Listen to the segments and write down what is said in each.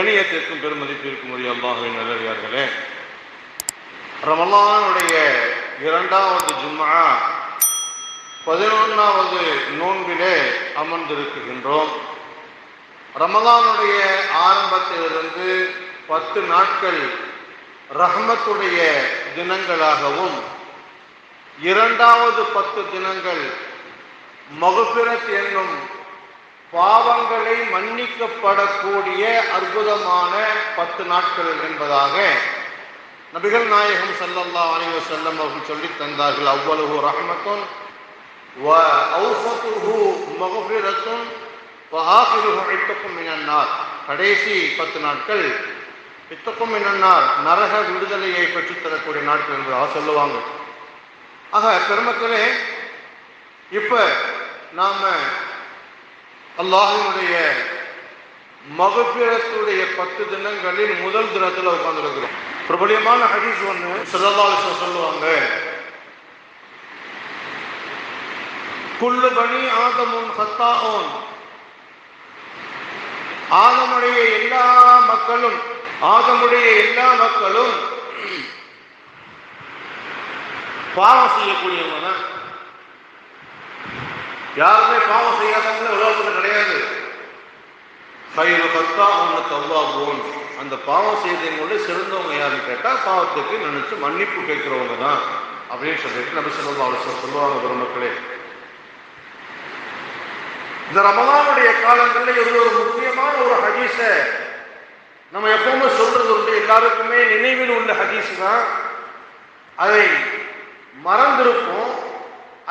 கணியத்திற்கும் பெருமதிப்பிற்கும் உரிய அல்லாஹுவின் நல்லவியார்களே ரமலானுடைய இரண்டாவது ஜும்மா பதினொன்றாவது நோன்பிலே அமர்ந்திருக்கின்றோம். ரமலானுடைய ஆரம்பத்திலிருந்து பத்து நாட்கள் ரஹமத்துடைய தினங்களாகவும் இரண்டாவது பத்து தினங்கள் மகுபிரத் என்னும் பாவங்களை மன்னிக்கப்படக்கூடிய அற்புதமான பத்து நாட்கள் என்பதாக நபிகள் நாயகம் ஸல்லல்லாஹு அலைஹி செல்லம் அவர்கள் சொல்லி தந்தார்கள். அவ்வளவு ரஹமத்தும் இத்தக்கும் கடைசி பத்து நாட்கள் இத்தக்கும் என்னன்னார் நரக விடுதலையை பெற்றுத் தரக்கூடிய நாட்கள் என்பதாக சொல்லுவாங்க. ஆக பெருமக்களே இப்ப நாம அல்லாஹினுடைய மகபிரத்துடைய பத்து தினங்களில் முதல் தினத்தில் உட்கார்ந்துருக்கிறோம். பிரபலியமான ஹதீஸ் ஒன்று சிறதாலிசம் சொல்லுவாங்க. குல்லு பணி ஆதமுன் ஹத்தாவோன் ஆதமுடைய எல்லா மக்களும் ஆதமுடைய எல்லா மக்களும் பாவம் செய்யக்கூடியவங்க தான். யாருமே பாவம் செய்யாதவங்க உலகத்தில் கிடையாது. அவங்க தவ்வாபோன் அந்த பாவம் செய்தவங்கள சிறந்தவங்க யாருன்னு கேட்டால் பாவத்துக்கு நினைச்சு மன்னிப்பு கேட்கிறவங்க தான். அப்படின்னு சொல்லிட்டு நம்ம சொல்லுவோம் அவர் சொல்லுவாங்க பெருமக்களே. இந்த ரமலானுடைய காலங்களில் இது ஒரு முக்கியமான ஒரு ஹதீஸை. நம்ம எப்பவுமே சொல்றது உண்டு எல்லாருக்குமே நினைவில் உள்ள ஹதீஸ் தான். அதை மறந்திருப்போம்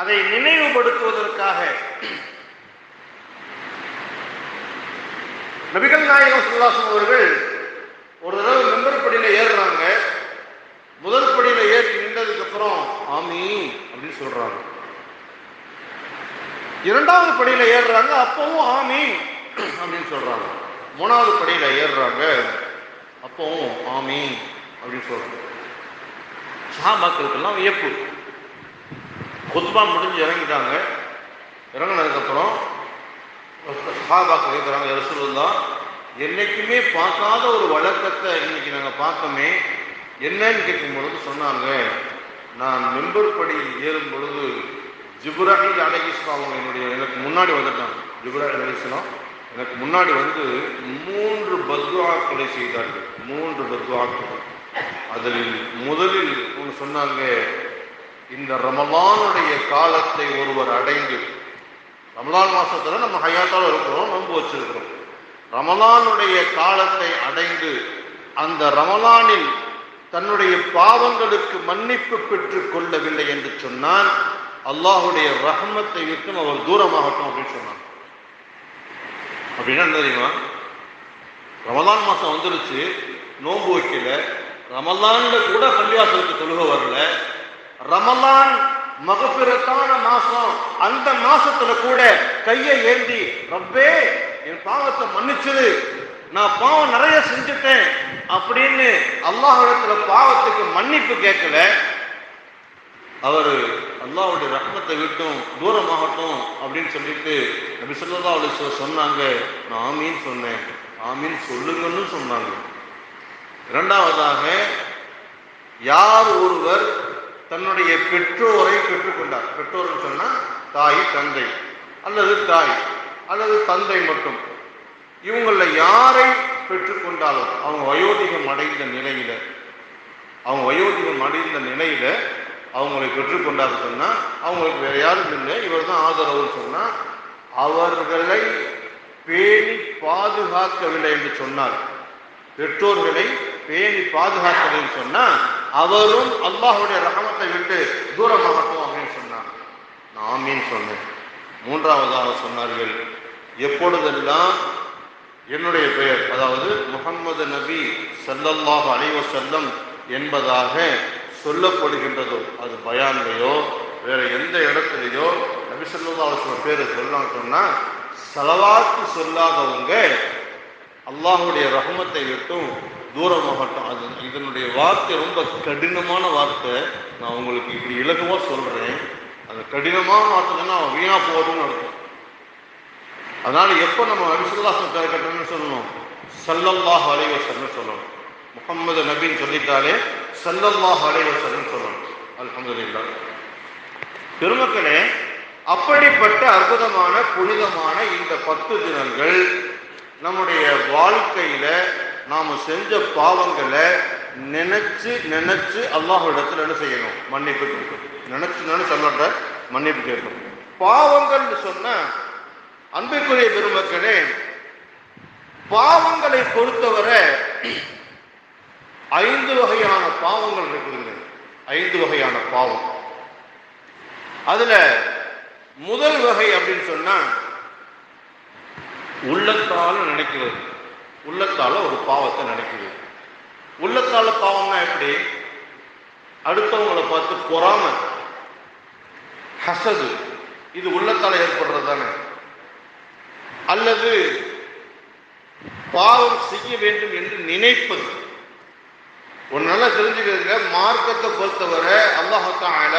அதை நினைவுபடுத்துவதற்காக. நபிகள் நாயகம் சுல்லாசம் அவர்கள் ஒரு தடவை மெம்பர் படியில ஏறுறாங்க. முதல் படியில ஏறி நின்றதுக்கு அப்புறம் ஆமி அப்படின்னு சொல்றாங்க. இரண்டாவது படியில ஏறுறாங்க அப்பவும் ஆமி அப்படின்னு சொல்றாங்க. மூணாவது படியில ஏறுறாங்க அப்பவும் ஆமி அப்படின்னு சொல்றாங்க. சஹாபாக்களுக்கெல்லாம் வியப்பு. குத்பா முடிஞ்சு இறங்கிட்டாங்க. இறங்கினதுக்கப்புறம் சஹாபாக்கள் இருக்கிறாங்க ரசூலுல்லா என்னைக்குமே பார்க்காத ஒரு வழக்கத்தை இன்னைக்கு நாங்கள் பார்த்தோமே என்னன்னு கேட்கும் பொழுது சொன்னாங்க. நான் மெம்பர் படி ஏறும் பொழுது ஜிப்ராஹில் அலைகிஸ்லாம் அவங்க என்னுடைய எனக்கு முன்னாடி வந்துட்டாங்க. ஜிப்ராஹில் அலைகிஸ்லாம் எனக்கு முன்னாடி வந்து மூன்று பத்வாக்களை செய்தார்கள். மூன்று பத்வாக்கள். அதில் முதலில் ஒன்று சொன்னாங்க இந்த ரமலானுடைய காலத்தை ஒருவர் அடைந்து ரமலான் மாசத்துல நம்ம ஹயாத்தால இருக்கிறோம் நோன்பு வச்சிருக்கிறோம். ரமலானுடைய காலத்தை அடைந்து அந்த ரமலானில் தன்னுடைய பாவங்களுக்கு மன்னிப்பு பெற்றுக் கொள்ளவில்லை என்று சொன்னால் அல்லாஹுடைய ரஹமத்தை விட்டும் அவர் தூரமாகட்டும் அப்படின்னு சொன்னார். அப்படின்னா என்ன தெரியுமா? ரமலான் மாசம் வந்துருச்சு நோன்பு வைக்கல ரமலான்ல கூட பள்ளிவாசலுக்கு தொழுக வரல ரமலான் மகப்பிரத்தான மாசம் அந்த மாசத்துல கூட கையை ஏந்தி ரப்பே என் பாவத்தை மன்னிச்சிரு. நான் பாவம் நிறைய செஞ்சுட்டேன் அப்படின்னு அல்லாஹிடத்துல பாவத்துக்கு மன்னிப்பு கேட்கல. அவர் அல்லாவுடைய ரத்னத்தை விட்டும் தூரமாகட்டும் அப்படின்னு சொல்லிட்டு நபி சொல்லா அலி சொன்னாங்க. நான் ஆமீன் சொன்னேன். ஆமீன் சொல்லுங்கன்னு சொன்னாங்க. இரண்டாவதாக யார் ஒருவர் தன்னுடைய பெற்றோரை பெற்றுக்கொண்டார். பெற்றோர்கள் சொன்னால் தாய் தந்தை. அல்லது தாய். அல்லது தந்தை மட்டும். இவங்களில் யாரை பெற்றுக்கொண்டாலும் அவங்க வயோதிகம் அடைந்த நிலையில் அவங்க வயோதிகம் அடைந்த நிலையில் அவங்களை பெற்றுக்கொண்டார் சொன்னால் அவங்களுக்கு வேறு யாரும் இல்லை. இவர் தான் ஆதரவுன்னு சொன்னால் அவர்களை பேணி பாதுகாக்கவில்லை என்று சொன்னார். பெற்றோர்களை பேணி பாதுகாக்கவில்லை சொன்னால் அவரும் அல்லாஹுடைய ரகமத்தை விட்டு தூரமாகட்டும் அப்படின்னு சொன்னார். நான் மீன் சொன்னேன். மூன்றாவதாக சொன்னார்கள் எப்பொழுதெல்லாம் என்னுடைய பெயர் அதாவது முகம்மது நபி செல்லல்லாஹ் அலைஹி செல்லம் என்பதாக சொல்லப்படுகின்றதோ அது பயான்லையோ வேற எந்த இடத்துலையோ நபி ஸல்லல்லாஹு அலைஹி பேரை சொல்லலாம் சொன்னா செலவாத்து சொல்லாதவங்க அல்லாஹுடைய ரகமத்தை விட்டும் தூரமாகட்டும். அது இதனுடைய வார்த்தை ரொம்ப கடினமான வார்த்தை. நான் உங்களுக்கு இப்படி இலகுவா சொல்றேன். அந்த கடினமான வார்த்தைன்னா அவன் வீணா போகுதுன்னு அர்த்தம். அதனால எப்போ நம்ம அரிசுல்லாசம் கட்டணும்னு சொல்லணும்? சல்லல்லாஹ் அலைவசர்னு சொல்லணும். முகம்மது நபின்னு சொல்லிட்டாலே சல்லல்லாஹ் அலைவசர்னு சொல்லணும். அல்ஹம்துலில்லாஹ். பெருமக்களே அப்படிப்பட்ட அற்புதமான புனிதமான இந்த பத்து தினங்கள் நம்முடைய வாழ்க்கையில நாம செஞ்ச பாவங்களை நினைச்சு நினைச்சு அல்லாஹ்விடத்தில் என்ன செய்யணும்? மன்னிப்பு கேட்கணும். நினைச்சு நினைச்சு அல்லாட்ட மன்னிப்பு கேட்கணும். பாவங்கள்னு சொன்ன அன்பிற்குரிய பெருமக்களே பாவங்களை பொறுத்தவரை ஐந்து வகையான பாவங்கள் இருக்குதுங்க. ஐந்து வகையான பாவம். அதுல முதல் வகை அப்படின்னு சொன்னா உள்ளத்தால் நினைக்கிறது. உள்ளத்தால ஒரு பாவத்தை நினைக்குது உள்ளத்தால பாவம்னா எப்படி? அடுத்தவங்களை பார்த்து பொறாம ஹசது. இது உள்ளத்தால ஏற்படுறது தானே அல்லது பாவம் செய்ய வேண்டும் என்று நினைப்பது. ஒரு நல்லா தெரிஞ்சுக்கிறதுல மார்க்கத்தை பொறுத்தவரை அல்லாஹால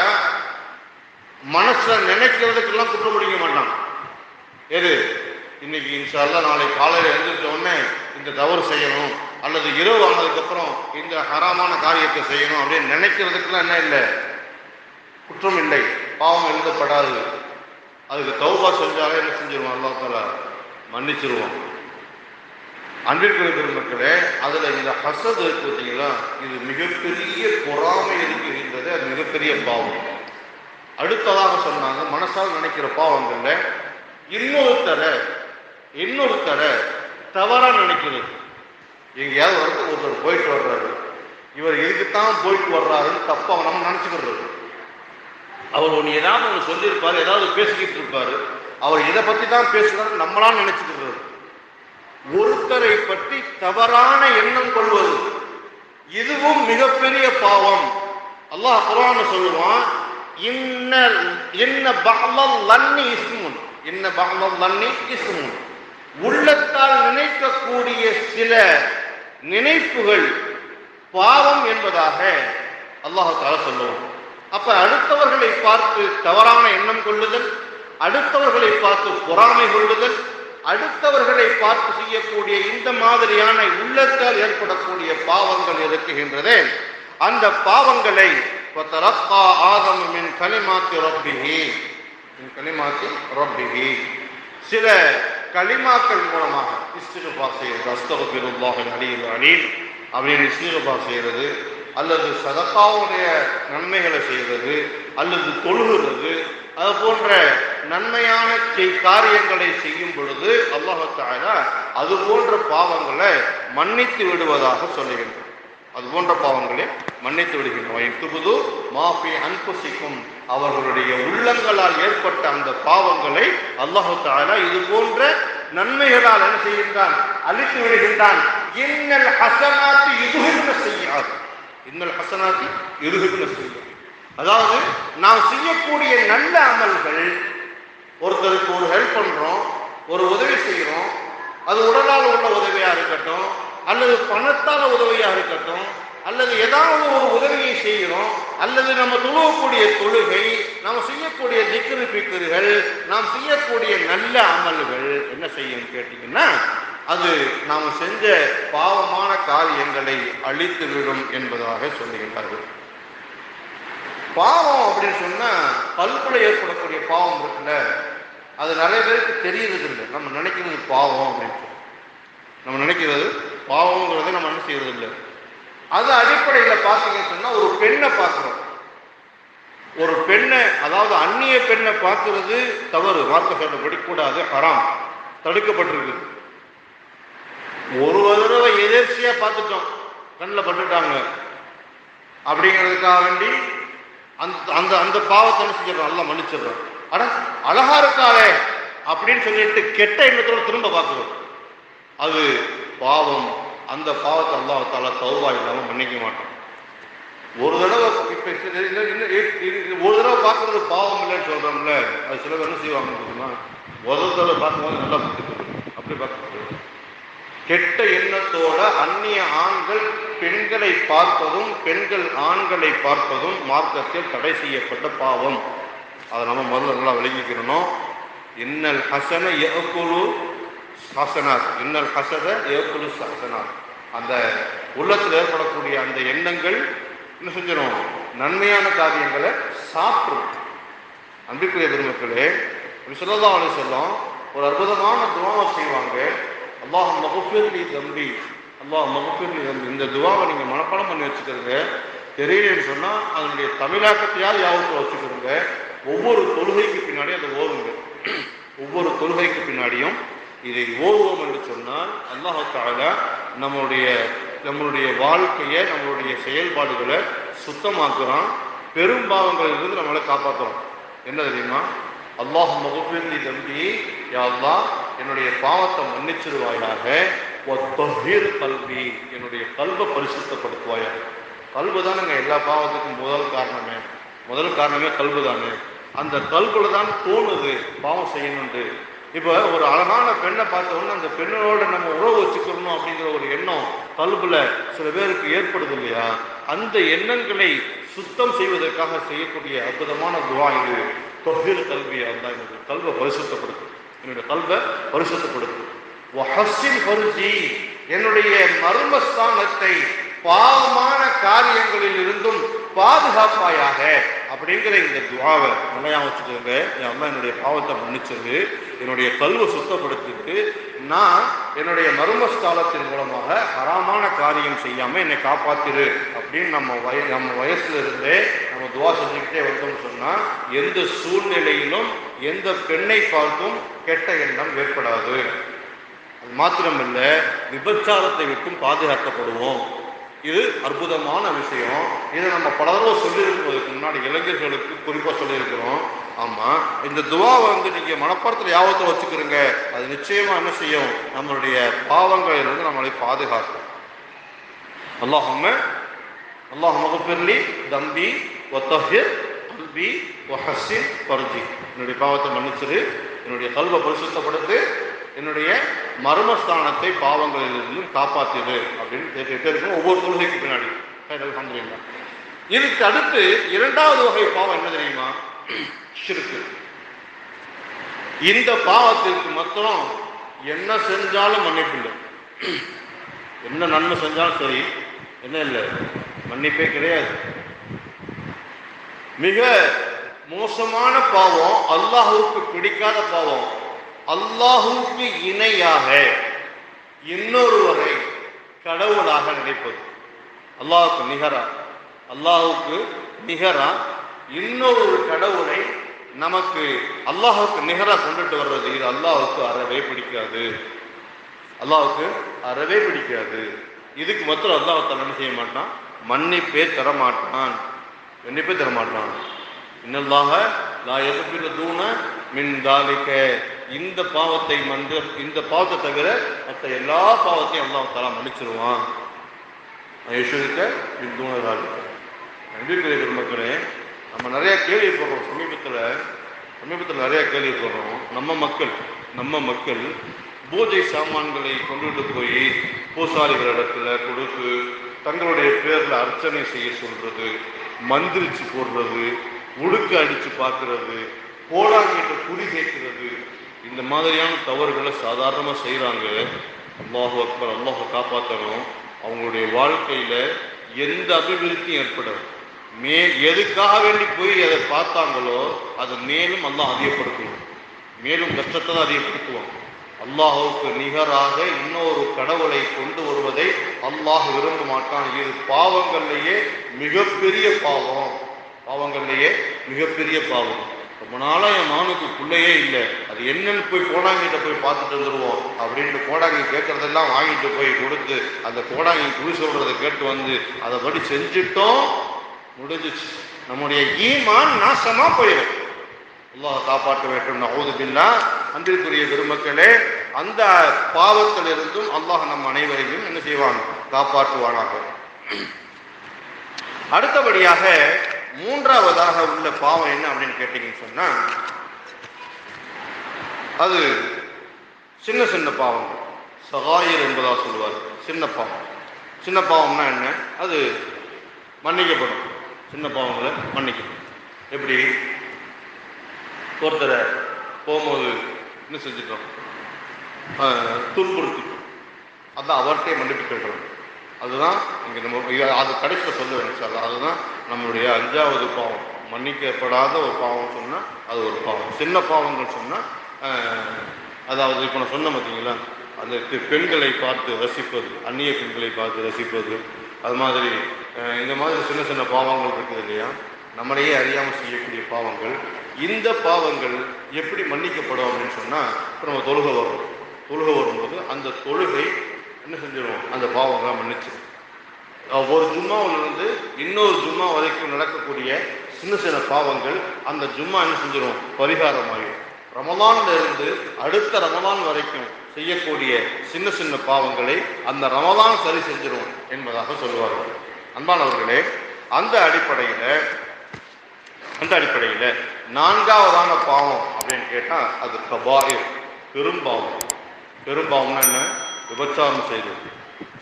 மனசுல நினைக்கிறதுக்கெல்லாம் குற்றம் பிடிக்க மாட்டான். எது? இன்னைக்கு இன்ஷால்லாம் நாளை காலையில் எழுந்திருச்ச உடனே இந்த தவறு செய்யணும் அல்லது இரவு ஆனதுக்கப்புறம் இந்த ஹராமான காரியத்தை செய்யணும் அப்படின்னு நினைக்கிறதுக்கெல்லாம் என்ன இல்லை? குற்றம் இல்லை. பாவம் எழுதப்படாது. அதுக்கு தௌபா செஞ்சாலே என்ன செஞ்சிருவோம்? அல்லா தாலா மன்னிச்சிருவோம். அன்பிற்குரிய பெருமக்களே அதில் இந்த ஹசது பார்த்தீங்களா? இது மிகப்பெரிய பொறாமை இருக்குகின்றது அது மிகப்பெரிய பாவம். அடுத்ததாக சொன்னாங்க மனசால் நினைக்கிற பாவங்கள்ல இன்னொருத்தரை இன்னொருத்தரை தவறா நினைக்கிறது. எங்கேயாவது வரது ஒருத்தர் போயிட்டு வர்றாரு. இவர் இதுக்குத்தான் போயிட்டு வர்றாருன்னு தப்பா நம்ம நினைச்சுக்கிறது. அவர் ஒன்று ஏதாவது ஒன்று சொல்லியிருப்பாரு ஏதாவது பேசிக்கிட்டு இருப்பாரு. அவர் இதை பத்தி தான் பேசுறாரு நம்மளா நினைச்சுக்கிறது. ஒருத்தரை பற்றி தவறான எண்ணம் கொள்வது இதுவும் மிகப்பெரிய பாவம். அல்லாஹ் குரான் சொல்லுவான் இன்ன இன்ன பகலம் லன்னி இஸ்முன். இன்ன பகலம் லன்னி இஸ்முன். உள்ளத்தால் நினைக்கக்கூடிய சில நினைப்புகள் பாவம் என்பதாக அல்லாஹால சொல்லுவோம் அப்ப அடுத்தவர்களை பார்த்து தவறான எண்ணம் கொள்ளுதல் அடுத்தவர்களை பார்த்து பொறாமை கொள்ளுதல் அடுத்தவர்களை பார்த்து செய்யக்கூடிய இந்த மாதிரியான உள்ளத்தால் ஏற்படக்கூடிய பாவங்கள் இருக்குகின்றதே அந்த பாவங்களை கலிமாத்தி ரொப்பிகி கலிமாத்தி ரொப்பிகி சில களிமாக்கள் மூலமாக இஸ்திகபா செய்யறது. அஸ்தகுபிருல்லாஹ் அலியில் அலீம். அப்படின்னு இஸ்திகபா செய்யறது அல்லது சதக்காவுடைய நன்மைகளை செய்கிறது அல்லது தொழுகிறது அது போன்ற நன்மையான செய்- காரியங்களை செய்யும் பொழுது அல்லாஹால அது போன்ற பாவங்களை மன்னித்து விடுவதாக சொல்லுகின்றோம் அது போன்ற பாவங்களை மன்னித்து விடுகின்றோம் துபுது மாஃபி அன்புசிக்கும் அவர்களுடைய உள்ளங்களால் ஏற்பட்ட அந்த பாவங்களை அல்லாஹு தாலா இது போன்ற நன்மைகளால் என்ன செய்கின்றான்? அழித்து விடுகின்றான். இன்னல் ஹசனாத்து இதுகுன செய்யாது இன்னல் ஹசனாத்து இதுகுன செய்யும் அதாவது நாம் செய்யக்கூடிய நல்ல அமல்கள் ஒருத்தருக்கு ஒரு ஹெல்ப் பண்றோம் ஒரு உதவி செய்கிறோம் அது உடலால் உள்ள உதவியா இருக்கட்டும் அல்லது பணத்தால் உதவியா இருக்கட்டும் அல்லது ஏதாவது ஒரு உதவியை செய்கிறோம் அல்லது நம்ம தொழுவக்கூடிய தொழுகை நாம் செய்யக்கூடிய திக்ரு பிக்குறுகள் நாம் செய்யக்கூடிய நல்ல அமல்கள் என்ன செய்யும் கேட்டீங்கன்னா அது நாம் செஞ்ச பாவமான காரியங்களை அழித்து விடும் என்பதாக சொல்லுகின்றார்கள். பாவம் அப்படின்னு சொன்னா பல்குல ஏற்படக்கூடிய பாவம் இருக்குல்ல அது நிறைய பேருக்கு தெரியறது இல்லை. நம்ம நினைக்கிறது பாவம் அப்படின்னு சொல்லி. நம்ம நினைக்கிறது பாவங்கிறத நம்ம என்ன செய்யறது இல்லை. அது அடிப்படையில் பார்த்தீங்கன்னு சொன்னால் ஒரு பெண்ணை பார்க்குறோம் ஒரு பெண்ணை அதாவது அந்நிய பெண்ணை பார்க்கறது தவறு. வார்த்தை சொல்லப்படி கூடாது ஹராம். தடுக்கப்பட்டிருக்குது ஒரு தடவை எதிர்ச்சியா பார்த்துட்டோம். கண்ணில் பட்டுட்டாங்க. அப்படிங்கிறதுக்காக வேண்டி அந்த அந்த அந்த பாவத்தை என்ன செஞ்சிடறோம்? நல்லா மன்னிச்சிடுறோம். ஆனால் அழகா இருக்காளே அப்படின்னு சொல்லிட்டு கெட்ட எண்ணத்தோடு திரும்ப பார்க்குறோம் அது பாவம். அந்த பாவத்தை அல்லாஹால தாலா இல்லாமல் மன்னிக்க மாட்டோம் ஒரு தடவை இப்ப ஒரு தடவை பார்க்கறது பாவம் இல்லைன்னு சொல்றோம்ல அது சில பேர் என்ன செய்வாங்க தெரியுமா? ஒரு தடவை பார்க்கும்போது நல்லா பார்த்துக்கணும் அப்படி பார்க்க கெட்ட எண்ணத்தோட அந்நிய ஆண்கள் பெண்களை பார்ப்பதும் பெண்கள் ஆண்களை பார்ப்பதும் மார்க்கத்தில் தடை செய்யப்பட்ட பாவம். அதை நம்ம முதல்ல நல்லா விளங்கிக்கிறணும் இன்னல் ஹசன யகுலு ஹசனாத். இன்னல் ஹசத ஏற்குழு ஹசனாத் அந்த உள்ளத்தில் ஏற்படக்கூடிய அந்த எண்ணங்கள் என்ன செஞ்சிடும் நன்மையான காரியங்களை சாப்பிடும். அன்பிற்குரிய பெருமக்களே சொல்லலாம் அவளை சொல்லும் ஒரு அற்புதமான துவாவை செய்வாங்க. அல்லாஹ் மகுஃபிர்லி தம்பி அல்லாஹ் மகுஃபிர்லி தம்பி இந்த துவாவை நீங்கள் மனப்பாடம் பண்ணி வச்சுக்கிறீங்க தெரியலன்னு சொன்னால் அதனுடைய தமிழாக்கத்தையாவது யாவத்தில் வச்சுக்கிறோங்க ஒவ்வொரு தொழுகைக்கு பின்னாடி அதை ஓதுங்க ஒவ்வொரு தொழுகைக்கு பின்னாடியும் இதை ஓதுவோம் என்று சொன்னால் அல்லாஹால நம்மளுடைய நம்மளுடைய வாழ்க்கையை நம்மளுடைய செயல்பாடுகளை சுத்தமாக்குறான். பெரும்பாவங்களிலிருந்து நம்மளை காப்பாற்றுறோம் என்ன தெரியுமா? அல்லாஹ் மகுபிர்லி தம்பி. யா அல்லாஹ் என்னுடைய பாவத்தை மன்னிச்சிருவாயாக. ஒத்தொஹீர் கல்வி என்னுடைய கல்வை பரிசுத்தப்படுத்துவாயா கல்வு தானேங்க எல்லா பாவத்துக்கும் முதல் காரணமே. முதல் காரணமே கல்வு தானே. அந்த கல்வில தான் தோணுது பாவம் செய்யணும்ட்டு இப்போ ஒரு அழகான பெண்ணை பார்த்த அந்த பெண்ணோட நம்ம உறவு வச்சுக்கணும் அப்படிங்கிற ஒரு எண்ணம் பல்புல சில பேருக்கு ஏற்படுது இல்லையா? அந்த எண்ணங்களை சுத்தம் செய்வதற்காக செய்யக்கூடிய அற்புதமான துவா இது. தொகையில் கல்வியாக இருந்தால் என்னுடைய கல்வை பரிசுத்தப்படுது என்னுடைய கல்வை பரிசுத்தப்படுது வஹஸ்ஸின் ஃபர்ஜி என்னுடைய மர்மஸ்தானத்தை பாவமான காரியங்களில் இருந்தும் பாதுகாப்பாயாக அப்படிங்கிற இந்த துவாவை உண்மையாக வச்சுக்கோங்க. என் அம்மா என்னுடைய பாவத்தை மன்னிச்சது என்னுடைய கல்வை சுத்தப்படுத்திட்டு நான் என்னுடைய மர்மஸ்தாலத்தின் மூலமாக ஹராமான காரியம் செய்யாமல் என்னை காப்பாத்திரு அப்படின்னு நம்ம வய நம்ம வயசுல இருந்தே நம்ம துவா செஞ்சுக்கிட்டே வந்தோம்னு சொன்னால் எந்த சூழ்நிலையிலும் எந்த பெண்ணை பார்த்தும் கெட்ட எண்ணம் ஏற்படாது. அது மாத்திரமில்லை விபச்சாரத்தை விட்டும் பாதுகாக்கப்படுவோம். இது அற்புதமான விஷயம். இதை நம்ம பல தடவை சொல்லியிருக்கிறதுக்கு முன்னாடி இளைஞர்களுக்கு குறிப்பாக சொல்லியிருக்கிறோம். ஆமாம் இந்த துவாவை வந்து நீங்கள் மனப்பாடத்தில் யாபத்தை வச்சுக்கிறீங்க அது நிச்சயமாக என்ன செய்யும்? நம்மளுடைய பாவங்களிலிருந்து நம்மளை பாதுகாக்கும். அல்லாஹம்ம அல்லாஹ் மகப்பெர்லி தம்பி ஒத்தஹிர் கல்வி ஒஹசின் பருஜி என்னுடைய பாவத்தை மன்னிச்சிரு. என்னுடைய கல்வை பரிசுத்தப்படுத்து. என்னுடைய மர்மஸ்தானத்தை பாவங்களிலிருந்தும் காப்பாத்தியது அப்படின்னு கேட்டுக்கிட்டே இருக்கும் ஒவ்வொரு தொழுகைக்கு பின்னாடி. அலமதுல்லா இதுக்கு அடுத்து இரண்டாவது வகை பாவம் என்ன தெரியுமா? சிறுக்கு. இந்த பாவத்திற்கு மாத்திரம் என்ன செஞ்சாலும் மன்னிப்பு இல்லை. என்ன நன்மை செஞ்சாலும் சரி என்ன இல்லை. மன்னிப்பே கிடையாது. மிக மோசமான பாவம் அல்லாஹுக்கு பிடிக்காத பாவம் அல்லாஹுக்கு இணையாக இன்னொருவரை கடவுளாக நினைப்பது. அல்லாஹுக்கு நிகரா? அல்லாஹுக்கு நிகரா? இன்னொரு கடவுளை நமக்கு அல்லாஹுக்கு நிகரா கொண்டுட்டு வர்றது இது அல்லாஹுக்கு அறவே பிடிக்காது. அல்லாஹுக்கு அறவே பிடிக்காது. இதுக்கு மொத்தம் அல்லாஹ் என்ன செய்ய மாட்டான்? மன்னிப்பே தரமாட்டான். மன்னிப்பே தரமாட்டான். இன்னல்லாக நான் எதுப்பில் தூண மின் தாலிக்க இந்த பாவத்தை மன்று இந்த பாவத்தை தவிர மற்ற எல்லா பாவத்தையும் அல்லாஹ் தலா மன்னிச்சிருவான். யசுவிக்க இந்துணராக தூண தாலிக்க நம்பிக்கை பெருமக்களே நம்ம நிறைய கேள்விப்படுறோம் சமீபத்தில் சமீபத்தில் நிறைய கேள்விப்படுறோம் நம்ம மக்கள் நம்ம மக்கள் பூஜை சாமான்களை கொண்டுட்டு போய் பூசாரிகள் இடத்துல கொடுத்து தங்களுடைய பேரில் அர்ச்சனை செய்ய சொல்றது மந்திரிச்சு போடுறது உடுக்க அடித்து பார்க்கறது போலாங்கிட்ட குறி கேட்கிறது இந்த மாதிரியான தவறுகளை சாதாரணமாக செய்கிறாங்க அல்லாஹு அக்பர் அல்லாஹை காப்பாற்றணும் அவங்களுடைய வாழ்க்கையில் எந்த அபிவிருத்தியும் ஏற்படும் மே எதுக்காக வேண்டி போய் அதை பார்த்தாங்களோ அதை மேலும் அல்லாஹ் அதிகப்படுத்துவோம் மேலும் கஷ்டத்தை தான் அதிகப்படுத்துவோம் அல்லாஹுக்கு நிகராக இன்னொரு கடவுளை கொண்டு வருவதை அல்லாஹ் விரும்ப மாட்டான். இது பாவங்கள்லேயே மிகப்பெரிய பாவம். பாவங்கள்லேயே மிகப்பெரிய பாவம். ரொம்ப நாளாக என் மானுக்கு பிள்ளையே இல்லை. அது என்னன்னு போய் கோடாங்கிட்ட போய் பார்த்துட்டு வந்துடுவோம் அப்படின்ட்டு கோடாங்கி கேட்கறதெல்லாம் வாங்கிட்டு போய் கொடுத்து அந்த கோடாங்கி குறி சொல்றதை கேட்டு வந்து அதை படி செஞ்சுட்டோம் முடிஞ்சிச்சு. நம்முடைய ஈமான் நாசமா போயிடும். அல்லாஹ் காப்பாற்ற வேண்டும். நவுதுபில்லா அன்றிற்குரிய பெருமக்களே அந்த பாவத்திலிருந்தும் அல்லாஹ் நம் அனைவரையும் என்ன செய்வான்? காப்பாற்றுவானாக. அடுத்தபடியாக மூன்றாவதாக உள்ள பாவம் என்ன அப்படின்னு கேட்டீங்கன்னு சொன்னா அது சின்ன சின்ன பாவங்கள் சகாயர் என்பதாக சொல்லுவார். சின்ன பாவம். சின்ன பாவம்னா என்ன? அது மன்னிக்கப்படும். சின்ன பாவங்களை மன்னிக்கப்படும் எப்படி? ஒருத்தரை போகும்போது என்ன செஞ்சிட்டோம்? துன்புறுத்திட்டோம். அதான் அவர்கிட்டே மன்னிப்பு கேட்கணும் அதுதான் இங்கே நம்ம இது- அது கடைசியில் சொல்ல வேண்டிய அதுதான் நம்மளுடைய அஞ்சாவது பாவம். மன்னிக்கப்படாத ஒரு பாவம் சொன்னால் அது ஒரு பாவம். சின்ன பாவங்கள் சொன்னால் அதாவது இப்போ நான் சொன்னேன் பார்த்தீங்களா அந்த பெண்களை பார்த்து ரசிப்பது அந்நிய பெண்களை பார்த்து ரசிப்பது அது மாதிரி இந்த மாதிரி சின்ன சின்ன பாவங்கள் இருக்குது இல்லையா? நம்மளையே அறியாமல் செய்யக்கூடிய பாவங்கள். இந்த பாவங்கள் எப்படி மன்னிக்கப்படும் அப்படின்னு சொன்னால் இப்போ நம்ம தொழுகை வரும். தொழுகை வரும்போது அந்த தொழுகை என்ன செஞ்சிடும் அந்த பாவங்களாம் மன்னிச்சிடும் ஒரு ஜும்மாவிலிருந்து இன்னொரு ஜும்மா வரைக்கும் நடக்கக்கூடிய சின்ன சின்ன பாவங்கள் அந்த ஜும்மா என்ன செஞ்சிடும் பரிகாரமாகிடும் ரமலான்ல இருந்து அடுத்த ரமலான் வரைக்கும் செய்யக்கூடிய சின்ன சின்ன பாவங்களை அந்த ரமலான் சரி செஞ்சிடும் என்பதாக சொல்லுவார்கள். அன்பானவர்களே அந்த அடிப்படையில் அந்த அடிப்படையில் நான்காவதான பாவம் அப்படின்னு கேட்டால் அது கபாயிர் பெரும்பாவம். பெரும்பாவம்னா என்ன? விபச்சாரம் செய்வது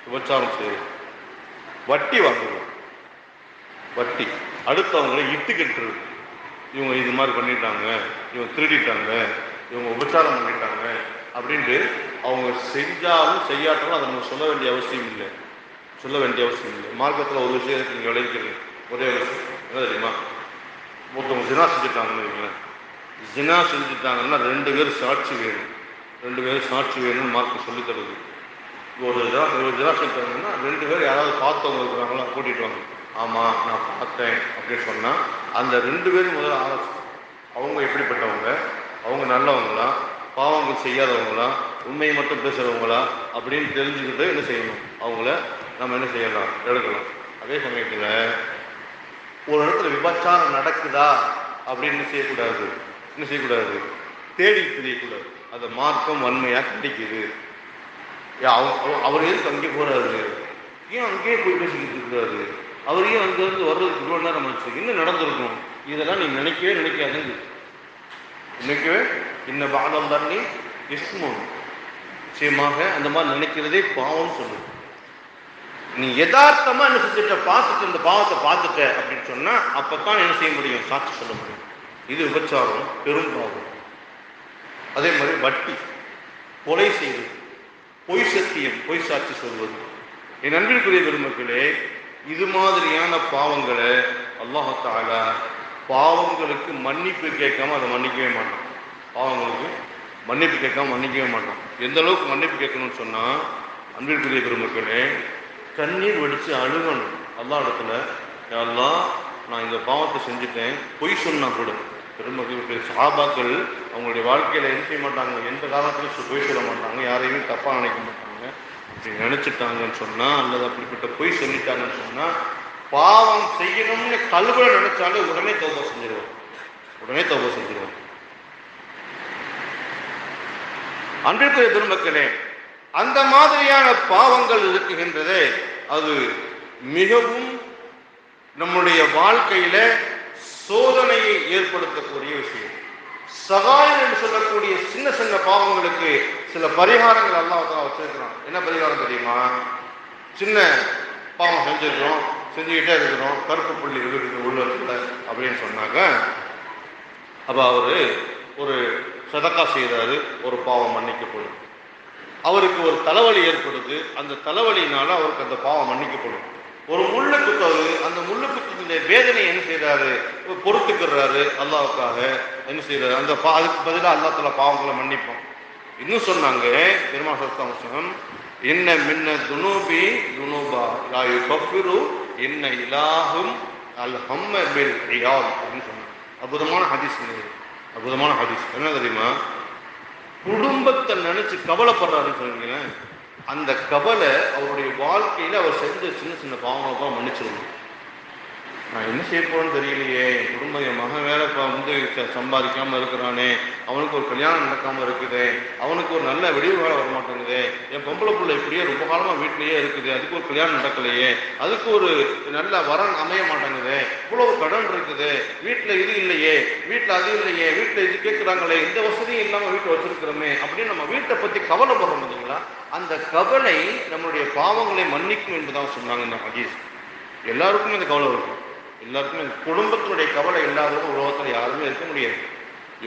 விபச்சாரம் செய்து வட்டி வாங்குவோம் வட்டி. அடுத்தவங்களை இட்டு கட்டுறது இவங்க இது மாதிரி பண்ணிட்டாங்க இவங்க திருடிட்டாங்க இவங்க உபச்சாரம் பண்ணிட்டாங்க அப்படின்ட்டு அவங்க செஞ்சாலும் செய்யாட்டாலும் அதை நம்ம சொல்ல வேண்டிய அவசியம் இல்லை. சொல்ல வேண்டிய அவசியம் இல்லை. மார்க்கத்தில் ஒரு விஷயம் நீங்கள் விளைவிக்கிறது ஒரே ஒரு விஷயம். என்ன தெரியுமா? ஒருத்தவங்க ஜினா செஞ்சுட்டாங்கன்னு வைங்களேன். ஜினா செஞ்சுட்டாங்கன்னா ரெண்டு பேர் சாட்சி வேணும். ரெண்டு பேரும் சாட்சி வேணும்னு மார்க்கு சொல்லி தருது. ஒரு ஜினா ஒரு ஜினா செஞ்சாங்கன்னா ரெண்டு பேர் யாராவது பார்த்தவங்க இருக்கிறாங்களா கூட்டிகிட்டு வாங்க. ஆமாம் நான் பார்த்தேன் அப்படின்னு சொன்னால் அந்த ரெண்டு பேரும் முதல்ல ஆலோசனை அவங்க எப்படிப்பட்டவங்க? அவங்க நல்லவங்களா? பாவங்கள் செய்யாதவங்களா? உண்மையை மட்டும் பேசுகிறவங்களா அப்படின்னு தெரிஞ்சுக்கிட்டு என்ன செய்யணும்? அவங்கள நம்ம என்ன செய்யலாம்? எடுக்கலாம். அதே சமயத்தில் ஒரு இடத்துல விபச்சாரம் நடக்குதா? அப்படின்னு செய்யக்கூடாது? என்ன செய்யக்கூடாது? தேடி தெரியக்கூடாது அதை மார்க்கம் வன்மையாக கிடைக்குது. அவர் எதுக்கு அங்கே போறாரு? ஏன் அங்கேயே போய் பேசிக்கிட்டு இருக்கிறாரு? அவரையே ஏன் அங்கேருந்து வர்றதுக்கு இவ்வளோ நேரம் ஆச்சு. இன்னும் நடந்திருக்கும்? இதெல்லாம் நீ நினைக்கவே நினைக்காதுங்க நினைக்கவே? இன்ன பாதம் தண்ணி இஸ்மோன். நிச்சயமாக அந்த மாதிரி நினைக்கிறதே பாவம்னு சொல்லு நீ யதார்த்தமா என்ன செஞ்சுட்ட? பார்த்துட்டு இந்த பாவத்தை பார்த்துட்ட அப்படின்னு சொன்னா அப்பதான் என்ன செய்ய முடியும்? சாட்சி சொல்ல முடியும். இது விபச்சாரம் பெரும் பாவம். அதே மாதிரி வட்டி கொலை செய்வது பொய் சத்தியம் பொய் சாட்சி சொல்வது. என் அன்பிற்குரிய பெருமக்களே இது மாதிரியான பாவங்களை அல்லாஹால பாவங்களுக்கு மன்னிப்பு கேட்காம அதை மன்னிக்கவே மாட்டான். பாவங்களுக்கு மன்னிப்பு கேட்காம மன்னிக்கவே மாட்டான். எந்த அளவுக்கு மன்னிப்பு கேட்கணும்னு சொன்னால் அன்பிற்குரிய பெருமக்களே கண்ணீர் வடித்து அழுகணும். அல்லா இடத்துல எல்லாம் நான் இந்த பாவத்தை செஞ்சுட்டேன். பொய் சொன்னால் கூட. பெருமக்கள் சாபாக்கள் அவங்களுடைய வாழ்க்கையில் என்ன செய்ய மாட்டாங்க? எந்த காலத்திலும் பொய் சொல்ல மாட்டாங்க. யாரையுமே தப்பாக நினைக்க மாட்டாங்க. அப்படி நினைச்சிட்டாங்கன்னு சொன்னா அல்லது அப்படிப்பட்ட பொய் சொல்லிட்டாங்கன்னு சொன்னா பாவம் செய்யணும்னு கல்வில நினைச்சாலே உடனே தௌபா செஞ்சிருவாங்க. உடனே தௌபா செஞ்சிருவாங்க. அன்பிற்குரிய பெருமக்களே அந்த மாதிரியான பாவங்கள் இருக்குகின்றதே அது மிகவும் நம்முடைய வாழ்க்கையில சோதனையை ஏற்படுத்தக்கூடிய விஷயம். சகாயம் என்று சொல்லக்கூடிய சின்ன சின்ன பாவங்களுக்கு சில பரிகாரங்கள் அல்லாஹ் வச்சிருக்கிறான். என்ன பரிகாரம் தெரியுமா? சின்ன பாவம் செஞ்சிருக்கிறோம் செஞ்சுக்கிட்டே இருக்கிறோம் கருப்பு புள்ளி இருக்குது உள்ளத்துல அப்படின்னு சொன்னாங்க அப்போ அவரு ஒரு சதக்கா செய்கிறாரு ஒரு பாவம் மன்னிக்கப்படும். அவருக்கு ஒரு தலைவலி ஏற்படுது அந்த தலைவலினால அவருக்கு அந்த பாவம் மன்னிக்கப்படும். ஒரு முள்ளு குத்தவர் அந்த முள்ளு குத்தத்தினுடைய வேதனை என்ன செய்கிறாரு பொறுத்துக்கிறாரு அல்லாவுக்காக என்ன செய்கிறாரு அந்த பா அதுக்கு பதிலாக அல்லாத்துல பாவங்களை மன்னிப்போம் இன்னும் சொன்னாங்க பெருமா சஸ்தாம்சம் என்ன மின்ன துனூபி துனூபா லாயு கஃபிரு என்ன இலாகும் அல் ஹம்ம பில் ரியால் அப்படின்னு சொன்னாங்க. அற்புதமான ஹதீஸ் அற்புதமான ஹதீஸ். என்ன தெரியுமா? குடும்பத்தை நினைச்சு கவலைப்படுறாருன்னு சொன்னீங்களேன் அந்த கவலை அவருடைய வாழ்க்கையில அவர் செஞ்ச சின்ன சின்ன பாவங்களை தான் நான் என்ன செய்ய போறேன்னு தெரியலையே. என் குடும்பம் என் மகன் வேலை இப்போ வந்து ச- சம்பாதிக்காம இருக்கிறானே. அவனுக்கு ஒரு கல்யாணம் நடக்காம இருக்குது. அவனுக்கு ஒரு நல்ல விடிவு வேலை வர மாட்டேங்குது என் பொம்பளை பிள்ளை இப்படியே ரொம்ப காலமா வீட்டிலேயே இருக்குது. அதுக்கு ஒரு கல்யாணம் நடக்கலையே. அதுக்கு ஒரு நல்ல வரன் அமைய மாட்டேங்குது. இவ்வளவு கடன் இருக்குது. வீட்டுல இது இல்லையே. வீட்டுல அது இல்லையே. வீட்டுல இது கேட்குறாங்களே இந்த வசதியும் இல்லாம வீட்டை வச்சிருக்கிறோமே அப்படின்னு நம்ம வீட்டை பத்தி கவலைப்படுறோம் பார்த்தீங்களா அந்த கவலை நம்மளுடைய பாவங்களை மன்னிக்கும் என்பதான் சொன்னாங்க இந்த ஹதீஸ். எல்லாருக்கும் இந்த கவலை இருக்கும் எல்லாருக்குமே குடும்பத்தினுடைய கவலை இல்லாதவங்க உலகத்தில் யாருமே இருக்க முடியாது.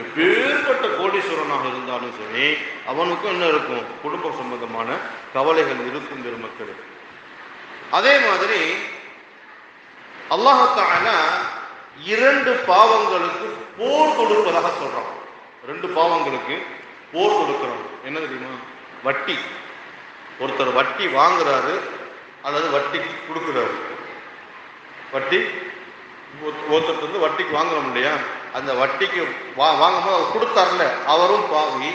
எப்பேற்பட்ட கோடீஸ்வரனாக இருந்தாலும் சரி அவனுக்கும் என்ன இருக்கும்? குடும்ப சம்பந்தமான கவலைகள் இருக்கும் பெருமக்கள். அதே மாதிரி அல்லாஹத்தான இரண்டு பாவங்களுக்கு போர் கொடுப்பதாக சொல்றான். ரெண்டு பாவங்களுக்கு போர் கொடுக்கிறோம் என்ன தெரியுமா? வட்டி. ஒருத்தர் வட்டி வாங்குறாரு அல்லது வட்டி கொடுக்குறாரு. வட்டி ஒருத்தர் வந்து வட்டிக்கு வாங்குறோம் இல்லையா? அந்த வட்டிக்கு வா வாங்கும்போது அவர் கொடுத்தாருல அவரும் பாவி.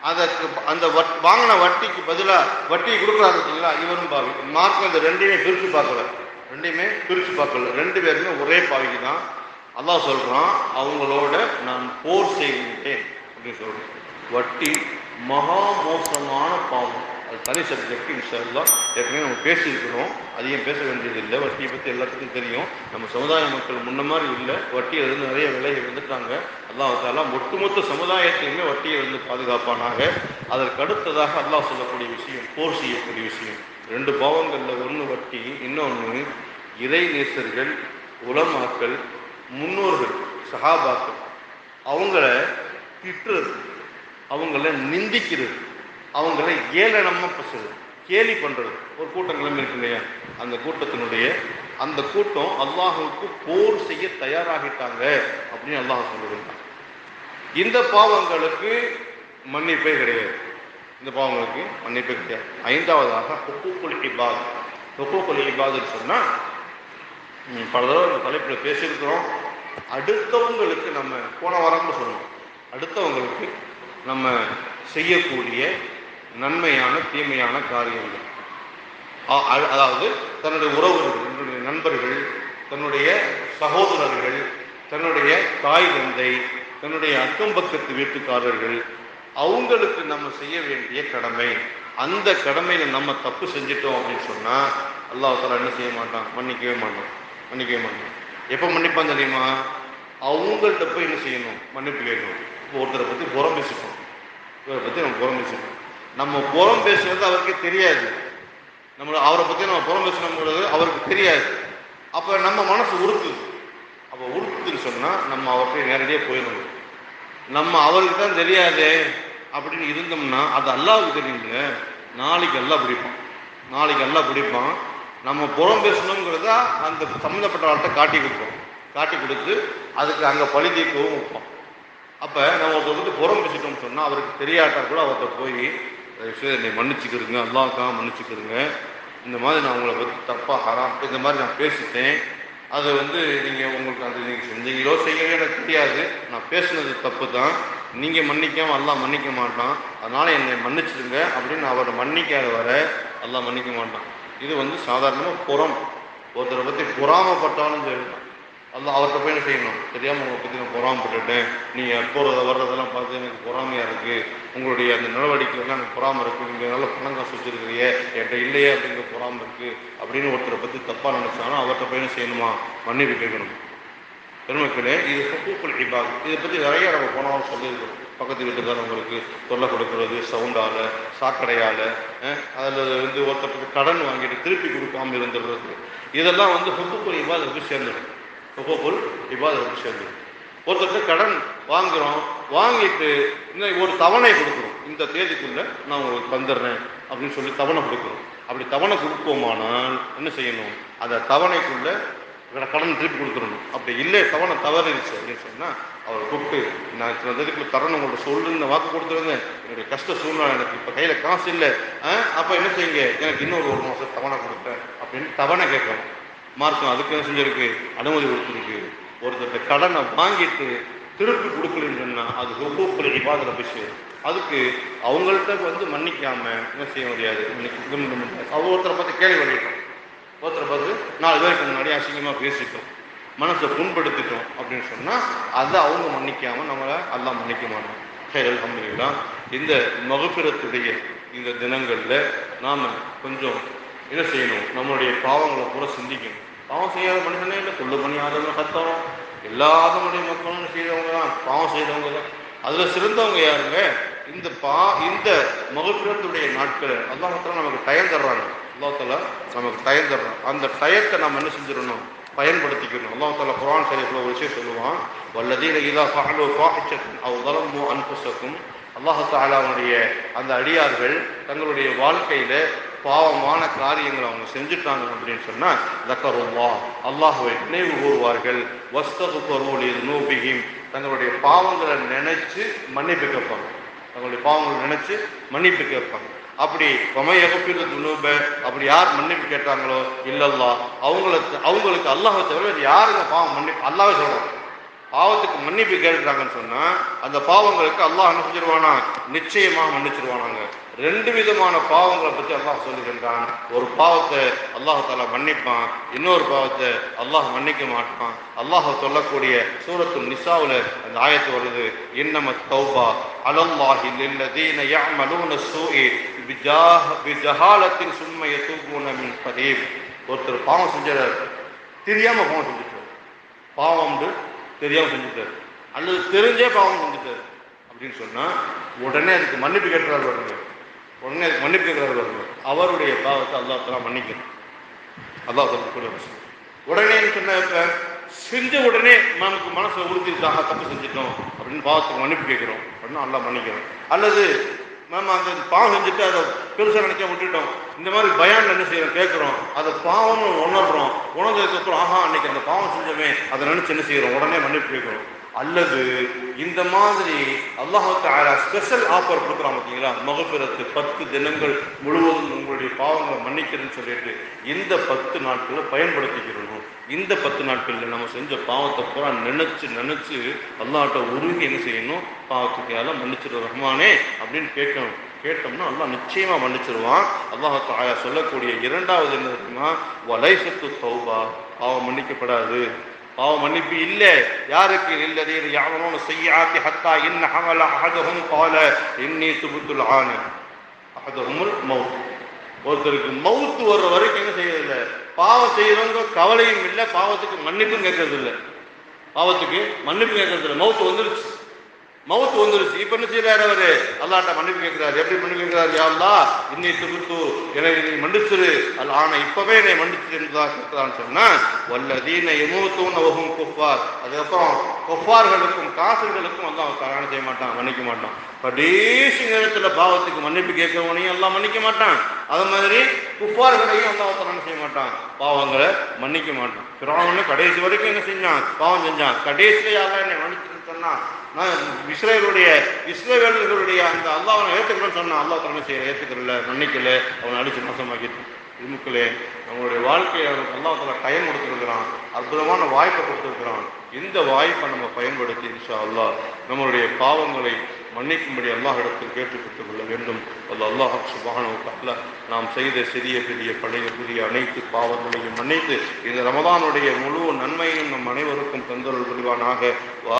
அதற்கு அந்த வட் வாங்கின வட்டிக்கு பதிலாக வட்டி கொடுக்குறாரு இல்லைங்களா இவரும் பாவி. மார்க்கம் அந்த ரெண்டையுமே பிரித்து பார்க்கல. ரெண்டையுமே பிரித்து பார்க்கல. ரெண்டு பேருமே ஒரே பாவிக்கு தான். அதான் சொல்கிறான் அவங்களோட நான் போர் செய்கின்றேன் அப்படின்னு சொல்கிறேன் வட்டி மகா மோசமான பாவம். அது தனி சப்ஜெக்ட் இன்ஷால்லாம் ஏற்கனவே நம்ம பேசியிருக்கிறோம். அதையும் பேச வேண்டியது இல்லை. வட்டியை பற்றி எல்லாத்துக்கும் தெரியும். நம்ம சமுதாய மக்கள் முன்ன மாதிரி இல்லை. வட்டி இருந்து நிறைய விலையை வந்துட்டாங்க அல்லாஹால ஒட்டுமொத்த சமுதாயத்தையுமே வட்டியை வந்து பாதுகாப்பானாக. அதற்கு அடுத்ததாக அல்லாஹ் சொல்லக்கூடிய விஷயம் போர் செய்யக்கூடிய விஷயம். ரெண்டு பாவங்களில் ஒன்று வட்டி இன்னொன்று இறை நேசர்கள் உலமாக்கள் முன்னோர்கள் சஹாபாக்கள். அவங்கள திட்டுறது அவங்கள நிந்திக்கிறது. அவங்கள ஏளனமாக பேசுறது கேலி பண்ணுறது ஒரு கூட்டம் கிளம்பி இருக்கு இல்லையா? அந்த கூட்டத்தினுடைய அந்த கூட்டம் அல்லாஹுக்கு போர் செய்ய தயாராகிட்டாங்க அப்படின்னு அல்லாஹ் சொல்லுகிறான் இந்த பாவங்களுக்கு மன்னிப்பே கிடையாது. இந்த பாவங்களுக்கு மன்னிப்பே கிடையாது. ஐந்தாவதாக ஹுக்கூக்குல் இபாத். ஹுக்கூக்குல் இபாதுன்னு சொன்னால் பல தடவை இந்த தலைப்பில் பேசியிருக்கிறோம். அடுத்தவங்களுக்கு நம்ம போன வாரம் சொன்னோம். அடுத்தவங்களுக்கு நம்ம செய்யக்கூடிய நன்மையான தீமையான காரியங்கள். அதாவது தன்னுடைய உறவுகள் தன்னுடைய நண்பர்கள் தன்னுடைய சகோதரர்கள் தன்னுடைய தாய் தந்தை தன்னுடைய அக்கம் பக்கத்து வீட்டுக்காரர்கள் அவங்களுக்கு நம்ம செய்ய வேண்டிய கடமை. அந்த கடமையில நம்ம தப்பு செஞ்சிட்டோம் அப்படின்னு சொன்னா அல்லாஹ் என்ன செய்ய மாட்டான்? மன்னிக்கவே மாட்டான். மன்னிக்கவே மாட்டான். எப்போ மன்னிப்பான் தெரியுமா? அவங்கள்ட்ட போய் என்ன செய்யணும்? மன்னிப்பு கேட்கணும். இப்போ ஒருத்தரை பத்தி புறம் பேசிட்டோம். இவரை பத்தி நம்ம புறம் பேசிட்டோம். நம்ம புறம் பேசுறது அவருக்கே தெரியாது. நம்ம அவரை பத்தி நம்ம புறம் பேசணுங்கிறது அவருக்கு தெரியாது. அப்ப நம்ம மனசு உறுத்துது அப்ப உறுத்துன்னு சொன்னா நம்ம அவர்கிட்ட நேரடியாக போயிடணும். நம்ம அவருக்கு தான் தெரியாதே அப்படின்னு இருந்தோம்னா அது அல்லாவுக்கு தெரியுங்க நாளைக்கு எல்லாம் பிடிப்பான். நாளைக்கு எல்லாம் பிடிப்பான். நம்ம புறம் பேசணுங்கிறத அந்த சம்மந்தப்பட்டவர்கிட்ட காட்டி கொடுப்போம். காட்டி கொடுத்து அதுக்கு அங்கே பழி தீர்க்கவும் வைப்போம் அப்போ நம்ம ஒருத்தர் வந்து புறம் பேசிட்டோம்னு சொன்னால் அவருக்கு தெரியாட்டா கூட அவர்கிட்ட போய் தயவுசெய்து என்னை மன்னிச்சுக்கிறதுங்க அல்லாவுக்காக மன்னிச்சுக்கிறதுங்க இந்த மாதிரி நான் உங்களை பற்றி தப்பாக ஹராம் இந்த மாதிரி நான் பேசிட்டேன். அது வந்து நீங்கள் உங்களுக்கு அது நீங்கள் செஞ்சீங்களோ செய்யவே எனக்கு தெரியாது. நான் பேசுனது தப்பு தான் நீங்கள் மன்னிக்காமல் அல்லாஹ் மன்னிக்க மாட்டான். அதனால் என்னை மன்னிச்சிடுங்க அப்படின்னு அவரை மன்னிக்காத வர அல்லாஹ் மன்னிக்க மாட்டான். இது வந்து சாதாரணமாக புறம். ஒருத்தரை பற்றி பொறாமப்பட்டாலும் சரி. அல்ல அவர்கிட்ட போய் என்ன செய்யணும்? தெரியாமல் உங்களை பற்றி நான் பொறாமப்பட்டுட்டேன். நீங்கள் போகிறத வர்றதெல்லாம் பார்த்து எனக்கு பொறாமையாக இருக்குது உங்களுடைய அந்த நடவடிக்கைகள்லாம் எனக்கு பொறாமல் இருக்குது நீங்கள் நல்ல பணம் காசு வச்சுருக்கிறீங்க. என்கிட்ட இல்லையே அப்படிங்கிற பொறாமல் இருக்குது அப்படின்னு ஒருத்தரை பற்றி தப்பாக நினச்சாலும் அவர்கிட்ட போய் என்ன செய்யணுமா? மன்னிப்பு கேட்கணும். பெருமக்களே இது ஹுக்கூக்குல் இபாத். இதை பற்றி நிறைய நம்ம போனாலும் சொல்லியிருக்கிறோம். பக்கத்து வீட்டுக்காரவங்களுக்கு தொல்லை கொடுக்கறது சவுண்டால் சாக்கடையால் அதில் வந்து ஒருத்தருக்கு கடன் வாங்கிட்டு திருப்பி கொடுக்காம இருந்துடுறது. இதெல்லாம் வந்து ஹுக்கூக்குல் இபாதத்துக்கு சேர்ந்துடும் ஹுக்கூக்குல் இபாதத்துக்கு சேர்ந்து ஒருத்தருக்கு கடன் வாங்குகிறோம் வாங்கிட்டு இன்னும் ஒரு தவணை கொடுக்குறோம். இந்த தேதிக்குள்ளே நான் உங்களுக்கு தந்துடுறேன் அப்படின்னு சொல்லி தவணை கொடுக்குறோம். அப்படி தவணை கொடுப்போமானால் என்ன செய்யணும்? அந்த தவணைக்குள்ளே இவரை கடன் திருப்பி கொடுத்துடணும். அப்படி இல்லை தவணை தவறிடுச்சு அப்படின்னு சொன்னால் அவரை கூப்பிட்டு நான் இத்தனை தேதிக்குள்ள தரணும் உங்களோட சொல்லுன்னு வாக்கு கொடுத்துருந்தேன். என்னுடைய கஷ்ட சூழ்நிலை எனக்கு இப்போ கையில் காசு இல்லை. அப்போ என்ன செய்யுங்க? எனக்கு இன்னொரு ஒரு மாதம் தவணை கொடுத்தேன் அப்படின்னு தவணை கேட்கணும். மார்க்கம் அதுக்கு என்ன செஞ்சிருக்கு? அனுமதி கொடுத்துருக்கு. ஒருத்தர்கிட்ட கடனை வாங்கிட்டு திருப்பி கொடுக்கலன்னு சொன்னால் அது ஹுக்கூக்குல் இபாதல விஷயம் அதுக்கு அவங்கள்ட்ட வந்து மன்னிக்காம என்ன செய்ய முடியாது? அவங்க ஒருத்தரை பார்த்து கேள்வி பண்ணிட்டோம். ஒருத்தரை பார்த்து நாலு பேருக்கு முன்னாடி அசிங்கமாக பேசிட்டோம். மனசை புண்படுத்திட்டோம் அப்படின்னு சொன்னால் அதை அவங்க மன்னிக்காம நம்மளை எல்லாம் மன்னிக்க மாட்டோம் சரி அல்ஹம்துலில்லாஹ் இந்த மகபிரத்துடைய இந்த தினங்களில் நாம் கொஞ்சம் என்ன செய்யணும்? நம்மளுடைய பாவங்களை பூரா சிந்திக்கணும். பாவம் செய்யாத மனுஷனே இல்லை. கொள்ளு பண்ணி ஆதவங்க இல்லாதவனுடைய மக்களும் செய்தவங்க தான்? பாவம் செய்தவங்க தான். அதில் சிறந்தவங்க யாருங்க? இந்த பா இந்த மகப்பிடத்துடைய நாட்கள் அல்லாஹத்தில் நமக்கு டயம் தர்றாங்க. அல்லாஹத்தில் நமக்கு டயம் தர்றான் அந்த டயத்தை நம்ம என்ன செஞ்சிடணும்? பயன்படுத்திக்கணும். அல்லாஹால குரான் சரிப்பில் ஒரு விஷயம் சொல்லுவான். வல்லதீன இதா ஃபஹலு ஃபாஹிச்சக்கும் அவ் வலமோ அன்புசக்கும் அல்லாஹாலாவுடைய அந்த அடியார்கள் தங்களுடைய வாழ்க்கையில் பாவமான காரியங்களை அவங்க செஞ்சுட்டாங்க அப்படின்னு சொன்னா தக்கருல்லா. அல்லாஹுவை நினைவு கூறுவார்கள். வஸ்தகு பொருள் நூபிகிம் தங்களுடைய பாவங்களை நினைச்சு மன்னிப்பு கேட்பாங்க. தங்களுடைய பாவங்களை நினைச்சு மன்னிப்பு கேட்பாங்க. அப்படி வமையகப்பில் துணுப அப்படி யார் மன்னிப்பு கேட்டாங்களோ? இல்லல்லா. அவங்களுக்கு அவங்களுக்கு அல்லாஹை தவிர யாருங்க பாவம் மன்னிப்பு? அல்லாவே சொல்றாங்க பாவத்துக்கு மன்னிப்பு கேட்டுட்டாங்கன்னு சொன்னா அந்த பாவங்களுக்கு அல்லாஹ் அனுப்பிச்சிருவானா? நிச்சயமாக மன்னிச்சிருவானாங்க. ரெண்டு விதமான பாவங்களை பற்றி அல்லாஹ் சொல்லுகின்றான். ஒரு பாவத்தை அல்லாஹ் தாலா மன்னிப்பான். இன்னொரு பாவத்தை அல்லாஹ் மன்னிக்க மாட்டான். அல்லாஹ் சொல்லக்கூடிய சூரத்து நிசாவில் அந்த ஆயத்து வருது. இன்னம தௌபா அலல்லாஹி லில்லதீன யஅமலூன ஸூஇ பிஜாஹ பிஜஹாலத்தின் சும்ம யதூபூன மின் கரீப். ஒருத்தர் பாவம் செஞ்சார். தெரியாம பாவம் செஞ்சுட்டார். பாவம் தெரியாம செஞ்சுட்டார். அல்லது தெரிஞ்சே பாவம் செஞ்சுட்டார். அப்படின்னு சொன்னா உடனே அதுக்கு மன்னிப்பு கேட்டுறாரு வருங்க உடனே அதுக்கு மன்னிப்பு அவருடைய பாவத்தை அல்லா தலா மன்னிக்கணும். அல்லா தலா கூட உடனே சொன்ன இப்ப? செஞ்ச உடனே நமக்கு மனசுல உறுத்திட்டாங்க தப்பு செஞ்சிட்டோம் அப்படின்னு பாவத்துக்கு மன்னிப்பு கேட்கிறோம். அப்படின்னு நல்லா மன்னிக்கிறோம் அல்லது நம்ம அந்த பாவம் செஞ்சுட்டு அதை பெருசாக நினைக்க விட்டுட்டோம். இந்த மாதிரி பயான் என்ன செய்யறோம்? கேட்குறோம். அதை பாவம்னு உணர்றோம். உணர்ந்ததுக்கப்புறம் ஆஹா அன்னைக்கு அந்த பாவம் செஞ்சோமே அதை நினைச்சு என்ன செய்யறோம்? உடனே மன்னிப்பு கேட்குறோம். அல்லது இந்த மாதிரி அல்லாஹு ஸ்பெஷல் ஆஃபர் கொடுக்குறான் பார்த்தீங்களா? மகப்பிரத்து பத்து தினங்கள் முழுவதும் உங்களுடைய பாவங்களை மன்னிக்கிறேன்னு சொல்லிட்டு இந்த பத்து நாட்களை பயன்படுத்திக்கிறோம். இந்த பத்து நாட்களில் நம்ம செஞ்ச பாவத்தை பூரா நினைச்சு நினைச்சு அல்லாட்ட உருகி என்ன செய்யணும்? பாவத்துக்கு யாரும் மன்னிச்சிரு ரஹ்மானே அப்படின்னு கேட்கணும் கேட்டோம்னா அல்லாஹ் நிச்சயமா மன்னிச்சிருவான். அல்லாஹ் ஆயா சொல்லக்கூடிய இரண்டாவது என்ன இருக்குன்னா வலைசத்து சௌபா பாவம் மன்னிக்கப்படாது. பாவ மன்னிப்பு இல்லை. யாருக்கு? இல்லதீர் யாவனோன செய்யாத்தி ஹத்தா இன்ன ஹமல அஹதஹும் கால இன்னி சுபுத்துல் ஆன. அஹதஹுமுல் மவுத் ஒருத்தருக்கு மவுத்து வர்ற வரைக்கும் என்ன செய்யறதில்ல? பாவம் செய்யறவங்க கவலையும் இல்லை பாவத்துக்கு மன்னிப்பும் கேட்கறது இல்லை பாவத்துக்கு மன்னிப்பு கேட்கறது இல்லை மவுத்து வந்துருச்சு. மவுத்து வந்துருச்சு இப்ப என்ன செய்யறாரு அவரு? அல்லாட்ட மன்னிப்பு கேட்கிறாரு. எப்படி மன்னிப்பு கேட்கிறாரு? யாருலா இன்னை துகுத்து எனக்கு நீ மன்னிச்சிரு. அல்ல ஆனா இப்பவே என்னை மன்னிச்சிரு என்றுதான் கேட்கிறான்னு சொன்னா வல்லதீன எமூத்தூன் அவகும் குஃபார். அதுக்கப்புறம் குஃபார்களுக்கும் காசுகளுக்கும் வந்து அவன் கல்யாணம் செய்ய மாட்டான் மன்னிக்க மாட்டான். கடைசி நேரத்துல பாவத்துக்கு மன்னிப்பு கேட்கிறவனையும் எல்லாம் மன்னிக்க மாட்டான். அது மாதிரி குஃபார்களையும் வந்து அவன் கல்யாணம் செய்ய மாட்டான். பாவங்களை மன்னிக்க மாட்டான். பிறவனு கடைசி வரைக்கும் என்ன செஞ்சான்? பாவம் செஞ்சான். கடைசியில யாரா என்னை மன்னிச்சு சொன்னா இஸ்ரேலுடைய இஸ்ரேவேலர்களுடைய அந்த அல்லாஹ் ஏற்றுக்கிறேன்னு சொன்னான் அல்லாஹ் தலைமை செய்ய ஏற்றுக்கிறல மன்னிக்கல அவனை அடிச்சு மோசமாக்கிட்டு. இமுக்களே நம்மளுடைய வாழ்க்கையை அவனுக்கு அல்லாஹ் டைம் கொடுத்துருக்கிறான் அற்புதமான வாய்ப்பை கொடுத்துருக்கிறான். இந்த வாய்ப்பை நம்ம பயன்படுத்தி இன்ஷா அல்லாஹ் நம்மளுடைய பாவங்களை மன்னிக்கும்படி அல்லாஹ் இடத்தில் கேட்டுக்கொண்டு கொள்ள வேண்டும். அது அல்லாஹ் சுபான நாம் செய்த சிறிய பெரிய பழைய புதிய அனைத்து பாவங்களையும் மன்னித்து இந்த ரமதானுடைய முழு நன்மையும் நம் அனைவருக்கும் தந்தொருள் புரிவானாக.